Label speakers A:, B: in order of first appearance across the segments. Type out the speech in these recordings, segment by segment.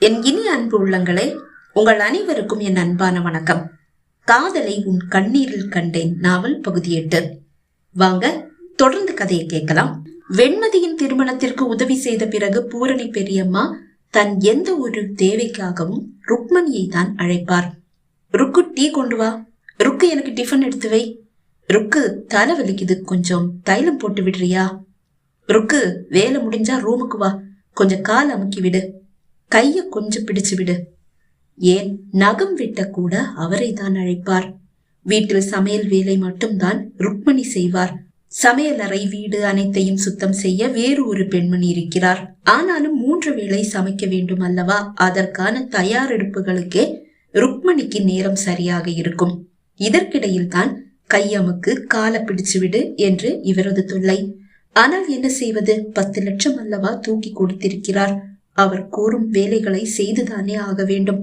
A: என் இனி அன்பு உள்ளங்களே உங்கள் அனைவருக்கும் என் அன்பான வணக்கம். காதலை உன் கண்ணீரில் கண்டேன் நாவல் பகுதி எட்டு. வாங்க தொடர்ந்து கதையை கேட்கலாம். வெண்மதியின் திருமணத்திற்கு உதவி செய்த பிறகு பூரணி பெரியம்மா தன் எந்த ஒரு தேவைக்காகவும் ருக்மணியை தான் அழைப்பார். ருக்கு டீ கொண்டு வா. ருக்கு எனக்கு டிஃபன் எடுத்து வை. ருக்கு தலை வலிக்குது. கொஞ்சம் தைலம் போட்டு விடுறியா? ருக்கு வேலை முடிஞ்சா ரூமுக்கு வா. கொஞ்சம் கால் அமுக்கி விடு. கைய கொஞ்சம் பிடிச்சு விடு. ஏன் நகம் விட்ட கூட அவரை தான் அழைப்பார். வீட்டில் சமையல் வேலை மட்டும்தான் ருக்மணி செய்வார். சமையல் அறை வீடு அனைத்தையும் சுத்தம் செய்ய வேறு ஒரு பெண்மணி இருக்கிறார். ஆனாலும் மூன்று வேளை சமைக்க வேண்டும் அல்லவா? அதற்கான தயாரெடுப்புகளுக்கே ருக்மணிக்கு நேரம் சரியாக இருக்கும். இதற்கிடையில் தான் கையமுக்கு கால பிடிச்சு விடு என்று இவரது தொல்லை. ஆனால் என்ன செய்வது? பத்து லட்சம் அல்லவா தூக்கி கொடுத்திருக்கிறார். அவர் கூறும் வேலைகளை செய்துதானே ஆக வேண்டும்.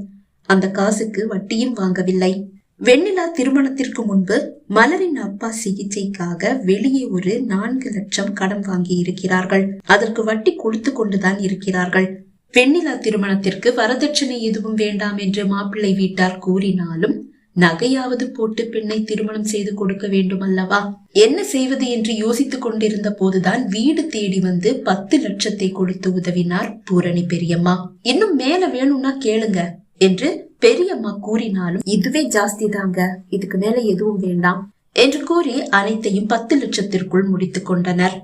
A: அந்த காசுக்கு வட்டியும் வாங்கவில்லை. வெண்ணிலா திருமணத்திற்கு முன்பு மலரின் அப்பா சிகிச்சைக்காக வெளியே ஒரு நான்கு லட்சம் கடன் வாங்கி இருக்கிறார்கள். அதற்கு வட்டி கொடுத்து கொண்டுதான் இருக்கிறார்கள். வெண்ணிலா திருமணத்திற்கு வரதட்சணை எதுவும் வேண்டாம் என்று மாப்பிள்ளை வீட்டார் கூறினாலும் நகையாவது போட்டு பெண்ணை திருமணம் செய்து கொடுக்க வேண்டும் அல்லவா என்ன செய்வது என்று யோசித்துக் கொண்டிருந்த போதுதான் வீடு தேடி வந்து பத்து லட்சத்தை கொடுத்து உதவினார் பூரணி பெரியம்மா. இன்னும் மேல வேணும்னா கேளுங்க என்று பெரியம்மா கூறினாலும் இதுவே ஜாஸ்தி தாங்க இதுக்கு மேல எதுவும் வேண்டாம் என்று கூறி அனைத்தையும் பத்து லட்சத்திற்குள் முடித்துக் கொண்டனர்.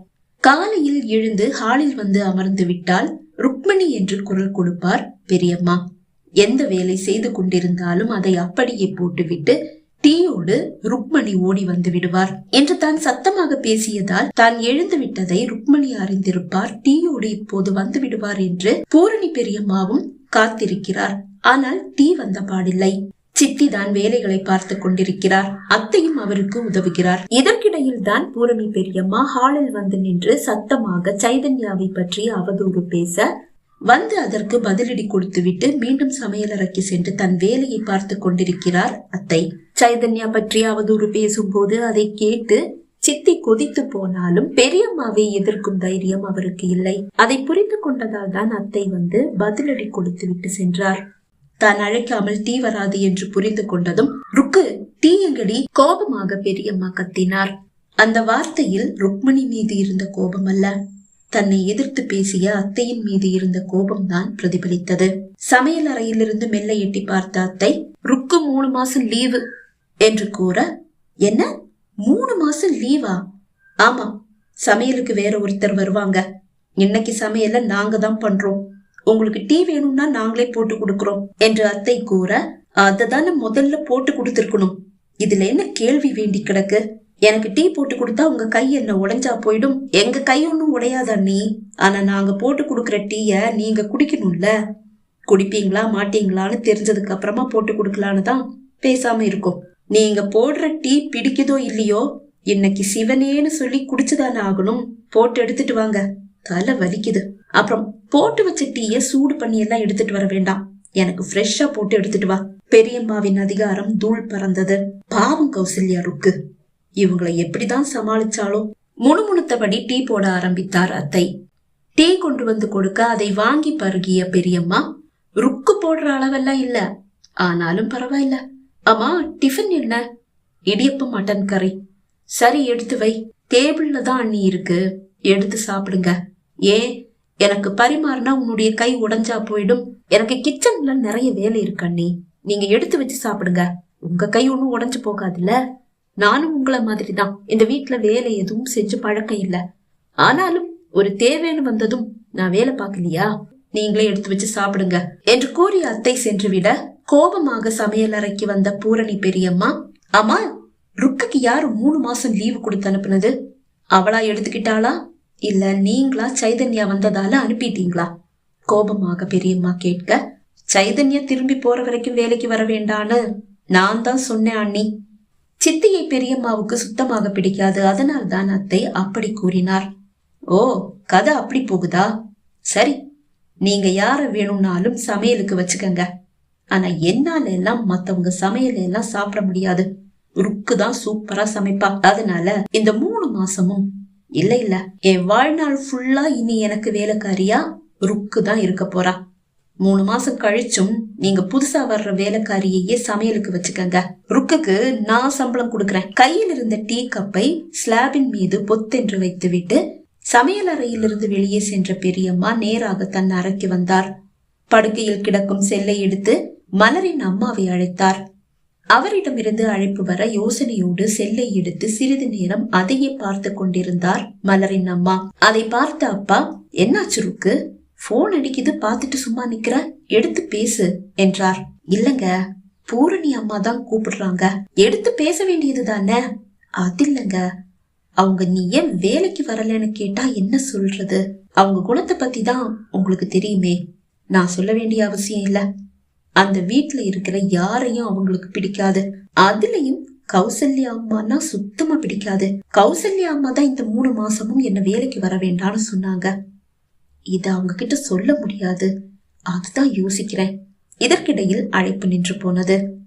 A: காலையில் எழுந்து ஹாலில் வந்து அமர்ந்து விட்டால் ருக்மணி என்று குரல் கொடுப்பார் பெரியம்மா. எந்த வேலை செய்து கொண்டிருந்தாலும் அதை அப்படியே போட்டுவிட்டு டீயோடு ருக்மணி ஓடி வந்து விடுவார். என்று தான் சத்தமாக பேசியதால் தான் எழுந்து விட்டதை ருக்மணி அறிந்திருப்பார். டீயோடு இப்போது வந்து விடுவார் என்று பூரணி பெரியம்மாவும் காத்திருக்கிறார். ஆனால் டீ வந்த பாடில்லை. சித்தி தான் வேலைகளை பார்த்து கொண்டிருக்கிறார். அத்தையும் அவருக்கு உதவுகிறார். இதற்கிடையில் தான் பூரணி பெரியம்மா ஹாலில் வந்து நின்று சத்தமாக சைதன்யாவை பற்றி அவதூறு பேச வந்து அதற்கு பதிலடி கொடுத்துவிட்டு மீண்டும் சமையலறைக்கு சென்று தன் வேலையை பார்த்து கொண்டிருக்கிறார் அத்தை. சைதன்யா பற்றி அவதூறு பேசும்போது அதை கேட்டு சித்தி கொதித்து போனாலும் பெரியம்மாவை எதிர்க்கும் தைரியம் அவருக்கு இல்லை. அதை புரிந்து கொண்டதால் தான் அத்தை வந்து பதிலடி கொடுத்து விட்டு சென்றார். தான் அழைக்காமல் டீ வராது என்று புரிந்து கொண்டதும் ருக்கு டீ எங்கடி? கோபமாக பெரியம்மா கத்தினார். அந்த வார்த்தையில் ருக்மணி மீது இருந்த கோபம் அல்ல. தன்னை எதிர்த்து பேசிய அத்தையின் மீது இருந்த கோபம்தான் பிரதிபலித்தது. சமையல் அறையிலிருந்து மெல்ல எட்டி பார்த்த அத்தை ருக்கு மூணு மாசம் லீவு என்று கூற என்ன? மூணு மாசம் லீவா? ஆமா சமையலுக்கு வேற ஒருத்தர் வருவாங்க. இன்னைக்கு சமையல நாங்க தான் பண்றோம். உங்களுக்கு டீ வேணும்னா நாங்களே போட்டு கொடுக்கறோம் என்று அத்தை கூற அததானே முதல்ல போட்டு கொடுத்துருக்கணும். இதுல என்ன கேள்வி வேண்டி கிடக்கு? எனக்கு டீ போட்டு கொடுத்தா உங்க கை என்ன உடைஞ்சா போயிடும். எங்க கை ஒன்றும் உடையாதா நீ ஆனா நாங்க போட்டு கொடுக்குற டீய நீங்க குடிக்கணும்ல? குடிப்பீங்களா மாட்டீங்களான்னு தெரிஞ்சதுக்கு அப்புறமா போட்டு கொடுக்கலான்னு தான் பேசாம இருக்கும். நீங்க போடுற டீ பிடிக்குதோ இல்லையோ இன்னைக்கு சிவனேன்னு சொல்லி குடிச்சுதானே ஆகணும். போட்டு எடுத்துட்டு வாங்க. தலை வலிக்குது. அப்புறம் போட்டு வச்ச டீய சூடு பண்ணி எல்லாம் எடுத்துட்டு வர வேண்டாம். எனக்கு ஃப்ரெஷ்ஷா போட்டு எடுத்துட்டு வா. பெரியம்மாவின் அதிகாரம் தூள் பறந்தது. பாவம் கௌசல்யா ருக்கு. இவங்களை எப்படிதான் சமாளிச்சாலும் முணுமுணுத்தபடி டீ போட ஆரம்பித்தார் அத்தை. டீ கொண்டு வந்து கொடுக்க அதை வாங்கி பருகிய பெரியம்மா ருக்கு போடுற அளவெல்லாம் இல்ல. ஆனாலும் பரவாயில்ல. அம்மா டிஃபன் என்ன? இடியப்பம் மட்டன் கறி. சரி எடுத்து வை. டேபிள்ல தான் அண்ணி இருக்கு. எடுத்து சாப்பிடுங்க. ஏன் எனக்கு பரிமாறினா உன்னுடைய கை உடஞ்சா போயிடும். எனக்கு கிச்சன்ல நிறைய வேலை இருக்கு அண்ணி. நீங்க எடுத்து வச்சு சாப்பிடுங்க. உங்க கை ஒன்னும் உடஞ்சு போகாதுல்ல. நானும் உங்களை மாதிரி தான் இந்த வீட்டுல வேலை எதுவும் செஞ்சு பழக்கம் இல்லை. ஆனாலும் ஒரு தேவைன்னு வந்ததும் நான் வேலை பார்க்கலையா? நீங்களே எடுத்து வச்சு சாப்பிடுங்க. என்று கூறி அத்தை சென்று விட கோபமாக சமையல் அறைக்கு வந்த பூரணி பெரியம்மா அம்மா ருக்குக்கு யாரு மூணு மாசம் லீவு கொடுத்து அனுப்புனது? அவளா எடுத்துக்கிட்டாளா? இல்ல நீங்களா சைதன்யா வந்ததால அனுப்பிட்டீங்களா? கோபமாக பெரியம்மா கேட்க சைதன்யா திரும்பி போற வரைக்கும் வேலைக்கு வர வேண்டான்னு நான் தான் சொன்னேன் அண்ணி. சித்தியை பெரியம்மாவுக்கு சுத்தமாக பிடிக்காது. அதனால் தான் அத்தை அப்படி கூறினார். ஓ கதை அப்படி போகுதா? சரி நீங்க யார வேணும்னாலும் சமையலுக்கு வச்சுக்கங்க. ஆனா என்னால எல்லாம் மத்தவங்க சமையல எல்லாம் சாப்பிட முடியாது. ருக்கு தான் சூப்பரா சமைப்பா. அதனால இந்த மூணு மாசமும் இல்ல இல்ல என் வாழ்நாள் ஃபுல்லா இனி எனக்கு வேலைக்காரியா? ருக்கு தான் இருக்க போறா. மூணு மாசம் கழிச்சும் நீங்க புதுசா வர்ற வேலைக்காரியையே சமையலுக்கு வச்சுக்கங்க. ருக்குக்கு நான் சம்பளம் கொடுக்கறேன். கையில் இருந்த டீ கப்பை ஸ்லாபின் மீது பொத்தென்று வைத்துவிட்டு சமையல் அறையிலிருந்து வெளியே சென்ற பெரியம்மா நேராக தன் அறைக்கு வந்தார். படுக்கையில் கிடக்கும் செல்லை எடுத்து மலரின் அம்மாவை அழைத்தார். அவரிடமிருந்து அழைப்பு வர யோசனையோடு செல்லை எடுத்து சிறிது நேரம் அதையே பார்த்து கொண்டிருந்தார் மலரின் அம்மா. அதை பார்த்த அப்பா என்னாச்சு ருக்கு? போன் அடிக்குது பார்த்துட்டு சும்மா நிக்கிற எடுத்து பேசு என்றார். இல்லங்க பூரணி அம்மா தான் கூப்பிடுறாங்க. எடுத்து பேச வேண்டியது தானே? அது இல்லங்க. அவங்க நீ ஏன் வேலைக்கு வரலன்னு கேட்டா என்ன சொல்றது? அவங்க குணத்தை பத்தி தான் உங்களுக்கு தெரியுமே. நான் சொல்ல வேண்டிய அவசியம் இல்ல. அந்த வீட்ல இருக்கிற யாரையும் அவங்களுக்கு பிடிக்காது. அதுலயும் கௌசல்யா அம்மானா சுத்தமா பிடிக்காது. கௌசல்யா அம்மா தான் இந்த மூணு மாசமும் என்ன வேலைக்கு வர வேண்டாம்னு சொன்னாங்க. இதை அவங்க கிட்ட சொல்ல முடியாது. அதுதான் யோசிக்கிறேன். இதற்கிடையில் அழைப்பு நின்று போனது.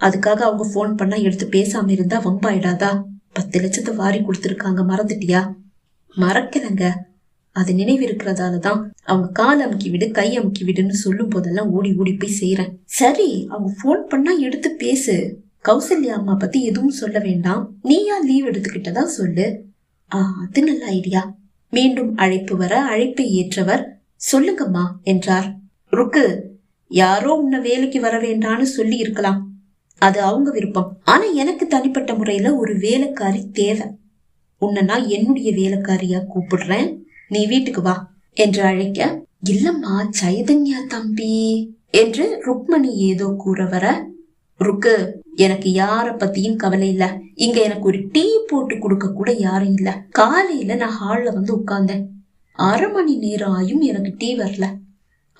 A: அதுக்காக அவங்க ஃபோன் பண்ணா எடுத்து பேசாம இருந்தா வம்பாயிடாதா? பத்து லட்சத்தை வாரி கொடுத்துருக்காங்க மறந்துட்டியா? மறக்கிறங்க அது நினைவு இருக்கிறதால தான் அவங்க கால் அமுக்கி விடு கை அமுக்கி விடுன்னு சொல்லும் போதெல்லாம் ஓடி ஓடி போய் செய்யறேன் சரி அவங்க ஃபோன் பண்ணா எடுத்து பேசு. கௌசல்யா அம்மா பத்தி எதுவும் சொல்ல வேண்டாம். நீயா லீவ் எடுத்துக்கிட்டதா சொல்லு. ஆ அது நல்ல ஐடியா மீண்டும் அழைப்பு வர அழைப்பை ஏற்றவர் சொல்லுங்கம்மா என்றார். ருக்கு யாரோ உன்னை வேலைக்கு வர வேண்டான்னு சொல்லி இருக்கலாம். அது அவங்க விருப்பம். ஆனா எனக்கு தனிப்பட்ட முறையில ஒரு வேலைக்காரி தேவை. உன்னை நான் என்னுடைய வேலைக்காரியா கூப்பிடுறேன். நீ வீட்டுக்கு வா என்று அழைக்க இல்லம்மா சைதன்யா தம்பி என்று ருக்மணி ஏதோ கூற வர ருக்கு எனக்கு யார பத்தியும் கவலை இல்ல. இங்க எனக்கு ஒரு டீ போட்டு கொடுக்க கூட யாரும் இல்ல. காலையில நான் ஹால்ல வந்து உட்கார்ந்தேன். அரை மணி நேரம் ஆயும் எனக்கு டீ வரல.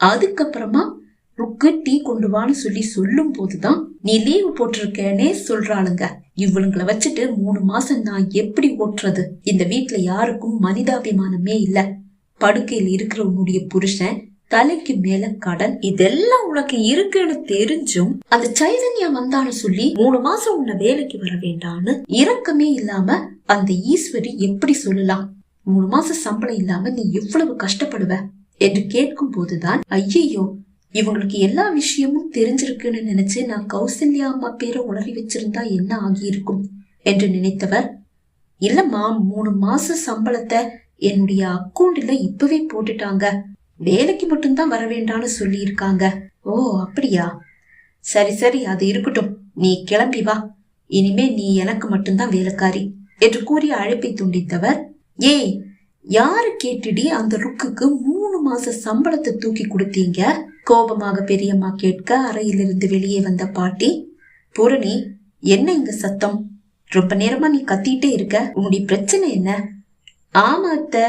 A: அதுக்கப்புறமா ருக்கு டீ கொண்டு வான்னு சொல்லி சொல்லும் போதுதான் நீ லீவு போட்டிருக்கேனே சொல்றாளுங்க. இவளுங்களை வச்சுட்டு மூணு மாசம் நான் எப்படி ஓட்டுறது? இந்த வீட்டுல யாருக்கும் மனிதாபிமானமே இல்ல. படுக்கையில் இருக்கிற உன்னுடைய புருஷன் தலைக்கு மேல கடன் இதெல்லாம் உனக்கு இருக்குன்னு தெரிஞ்சும் அந்த சைதன்யா வந்தான்னு சொல்லி மூணு மாசம் உன்னை வேலைக்கு வர வேண்டான்னு இரக்கமே இல்லாம அந்த ஈஸ்வரி எப்படி சொல்லலாம்? மூணு மாசம் சம்பளம் இல்லாம நீ எவ்வளவு கஷ்டப்படுவ? என்று கேட்கும் போதுதான் ஐயையோ இவங்களுக்கு எல்லா விஷயமும் தெரிஞ்சிருக்குன்னு நினைச்சு நான் கௌசல்யா அம்மா பேரை உளறி வச்சிருந்தா என்ன ஆகியிருக்கும்? என்று நினைத்தவர் இல்லம்மா மூணு மாச சம்பளத்தை என்னுடைய அக்கௌண்ட்ல இப்பவே போட்டுட்டாங்க. வேலைக்கு மட்டும்தான் வர வேண்டாம்னு சொல்லியிருக்காங்க. ஓ அப்படியா? சரி சரி அது இருக்கட்டும். நீ கிளம்பி வா. இனிமே நீ எனக்கு மட்டும்தான் வேலைக்காரி என்று கூறி அழைப்பை துண்டித்தவர். ஏய் யாரு கேட்டுடி அந்த ருக்குக்கு மூணு மாச சம்பளத்தை தூக்கி கொடுத்தீங்க? கோபமாக பெரியம்மா கேட்க அறையிலிருந்து வெளியே வந்த பாட்டி பூரணி என்ன இங்க சத்தம்? ரொம்ப நேரமா நீ கத்திட்டே இருக்க. உன்னுடைய பிரச்சனை என்ன? ஆமா அத்தை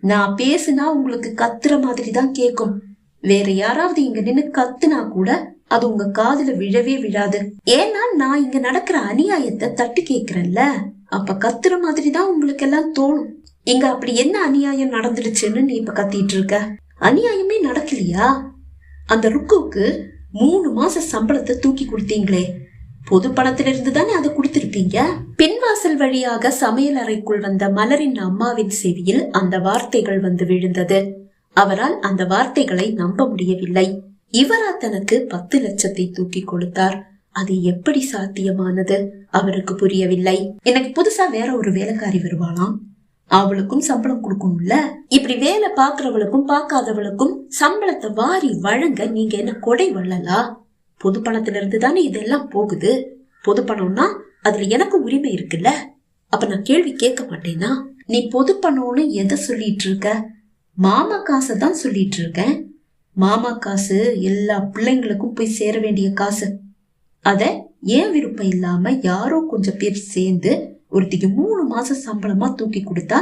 A: நான் பேசினா உங்களுக்கு கத்துற மாதிரி தான் கேக்கும். வேற யாராவது இங்க நின்னு கத்துனா கூட அது உங்க காதுல விழவே விழாது. ஏன்னா நான் இங்க நடக்கிற அநியாயத்தை தட்டி கேக்குறேன்ல. அப்ப கத்துற மாதிரி தான் உங்களுக்கு எல்லாம் தோணும். இங்க அப்படி என்ன அநியாயம் நடந்துடுச்சுன்னு நீ இப்ப கத்திட்டு இருக்க? அநியாயமே நடக்கலையா? அந்த ருக்குவுக்கு மூணு மாச சம்பளத்தை தூக்கி கொடுத்தீங்களே. பொது பணத்திலிருந்து தானே அதை கொடுத்திருப்பீங்க? பின்வாசல் வழியாக சமையல் அறைக்குள் வந்த மலரின் அம்மாவின் செவியில் அந்த வார்த்தைகள் வந்து விழுந்தது. அவரால் அந்த வார்த்தைகளை நம்ப முடியவில்லை. இவரா தனக்கு பத்து லட்சத்தை தூக்கி கொடுத்தார். அது எப்படி சாத்தியமானது? அவருக்கு புரியவில்லை. எனக்கு புதுசா வேற ஒரு வேலைக்காரி வருவாளாம். அவளுக்கும் சம்பளம் கொடுக்கணும்ல? இப்படி வேலை பாக்குறவளுக்கும் பார்க்காதவளுக்கும் சம்பளத்தை வாரி வழங்க நீங்க என்ன கொடை வள்ளலா? பொது பணத்திலிருந்து தானே இதெல்லாம் போகுது? பொது பணம்னா அதுல எனக்கு உரிமை இருக்குல்ல? அப்ப நான் கேள்வி கேட்க மாட்டேனா? நீ பொது பணம்னு எதை சொல்லிட்டு இருக்க? மாமா காசை தான் சொல்லிட்டு இருக்கேன் மாமா காசு எல்லா பிள்ளைங்களுக்கும் போய் சேர வேண்டிய காசு. அத ஏன் விருப்பம் இல்லாம யாரோ கொஞ்சம் பேர் சேர்ந்து ஒருத்திக்கு மூணு மாசம் சம்பளமா தூக்கி கொடுத்தா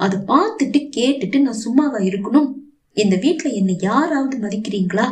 A: அதை பார்த்துட்டு கேட்டுட்டு நான் சும்மாவா இருக்கணும்? இந்த வீட்டுல என்னை யாராவது மதிக்கிறீங்களா?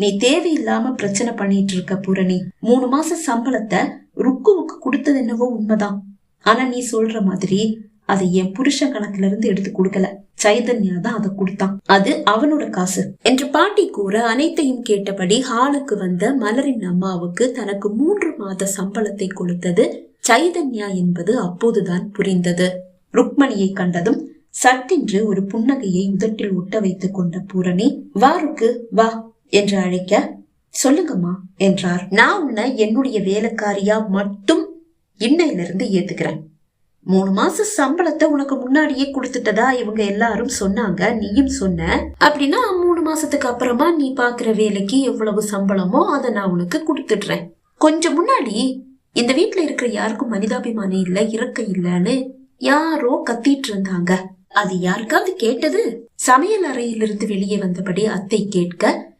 A: நீ தேவையில்லாம பிரச்சனை பண்ணிட்டு இருக்க பூரணி. மூணு மாச சம்பளத்தை ருக்குவுக்கு கொடுத்தது என்னவோ உண்மைதான். ஆனா நீ சொல்ற மாதிரி அதை என் புருஷ கணக்குல இருந்து எடுத்து கொடுக்கல. சைதன்யா தான் அதை கொடுத்தான். அது அவனோட காசு. என்று பாட்டி கூற அனைத்தையும் கேட்டபடி ஹாலுக்கு வந்த மலரின் அம்மாவுக்கு தனக்கு மூன்று மாத சம்பளத்தை கொடுத்தது சைதன்யா என்பது அப்போதுதான் புரிந்தது. ருக்மணியை கண்டதும் சட்டென்று ஒரு புன்னகையை உதட்டில் ஒட்ட வைத்துக் கொண்ட பூரணி வாருக்கு வா என்று அழைக்க சொல்லுங்கம்மா என்றார். நான் உன்னை என்னுடைய வேலைக்காரியா மட்டும் இன்னையிலிருந்து ஏத்துக்கிறேன். மூணு மாச சம்பளத்தை உனக்கு முன்னாடியே கொடுத்துட்டதா இவங்க எல்லாரும் சொன்னாங்க நீயும் சொன்ன. அப்படின்னா மூணு மாசத்துக்கு அப்புறமா நீ பாக்குற வேலைக்கு எவ்வளவு சம்பளமோ அதை நான் உனக்கு கொடுத்துடுறேன். கொஞ்சம் முன்னாடி இந்த வீட்டுல இருக்கிற யாருக்கும் மனிதாபிமானம் இல்ல இறக்க இல்லன்னு யாரோ கத்திட்டு இருந்தாங்க. அது யாருக்காவது கேட்டது? சமையல் அறையிலிருந்து வெளியே வந்தபடி அத்தை கேட்க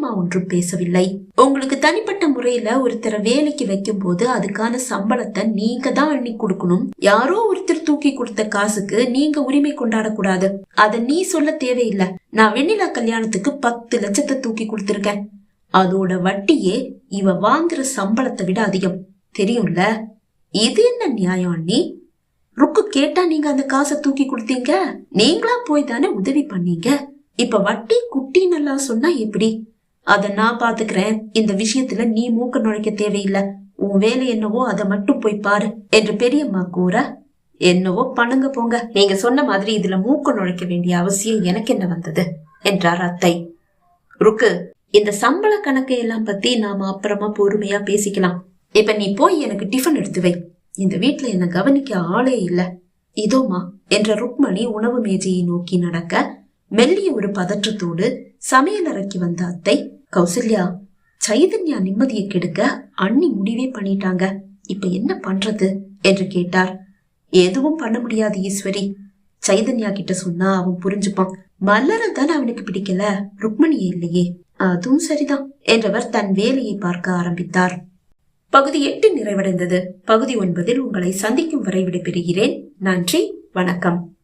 A: பெரியம்மா ஒன்றும் பேசவில்லை. உங்களுக்கு தனிப்பட்ட முறையில ஒருத்தரை வேலைக்கு வைக்கும் போது அதுக்கான சம்பளத்தை நீங்க தான் அள்ளி கொடுக்கணும். யாரோ ஒருத்தர் தூக்கி கொடுத்த காசுக்கு நீங்க உரிமை கொண்டாடக்கூடாது. அத நீ சொல்ல தேவையில்லை. நான் வெண்ணிலா கல்யாணத்துக்கு பத்து லட்சத்தை தூக்கி கொடுத்திருக்கேன். அதோட வட்டியே இவ வாங்குற சம்பளத்தை விட அதிகம். தெரியும்ல? இது என்ன நியாயம் அண்ணி? ருக்கு கேட்டா நீங்க அந்த காசை தூக்கி கொடுத்தீங்க? நீங்களா போய் தானே உதவி பண்ணீங்க? இப்ப வட்டி குட்டின்னு சொன்னா எப்படி? அத நான் பாத்துக்கிறேன் இந்த விஷயத்துல நீ மூக்க நுழைக்க தேவையில்லை. உன் வேலை என்னவோ அதை மட்டும் போய் பாரு என்று பெரியம்மா கூற என்னவோ பண்ணுங்க போங்க. நீங்க சொன்ன மாதிரி இதுல மூக்க நுழைக்க வேண்டிய அவசியம் எனக்கு என்ன வந்தது? என்றார் அத்தை. ருக்கு இந்த சம்பள கணக்கை எல்லாம் பத்தி நாம அப்புறமா பொறுமையா பேசிக்கலாம். இப்ப நீ போய் எனக்கு டிஃபன் எடுத்து வை. இந்த வீட்ல என்ன கவனிக்க ஆளே இல்ல. இதோமா என்ற ருக்மணி உணவு மேஜையை நோக்கி நடக்க மெல்லிய ஒரு பதற்றத்தோடு சமையல் அறைக்கு வந்த அத்தை கௌசல்யா சைதன்யா நிம்மதியை கெடுக்க அண்ணி முடிவே பண்ணிட்டாங்க. இப்ப என்ன பண்றது என்று கேட்டார். எதுவும் பண்ண முடியாது ஈஸ்வரி. சைதன்யா கிட்ட சொன்னா அவன் புரிஞ்சுப்பான். மலர தானே அவனுக்கு பிடிக்கல. ருக்மணியே இல்லையே. அதுவும் சரிதான் என்றவர் தன் வேலையை பார்க்க ஆரம்பித்தார். பகுதி எட்டு நிறைவடைந்தது. பகுதி ஒன்பதில் உங்களை சந்திக்கும் வரை விடைபெறுகிறேன். நன்றி. வணக்கம்.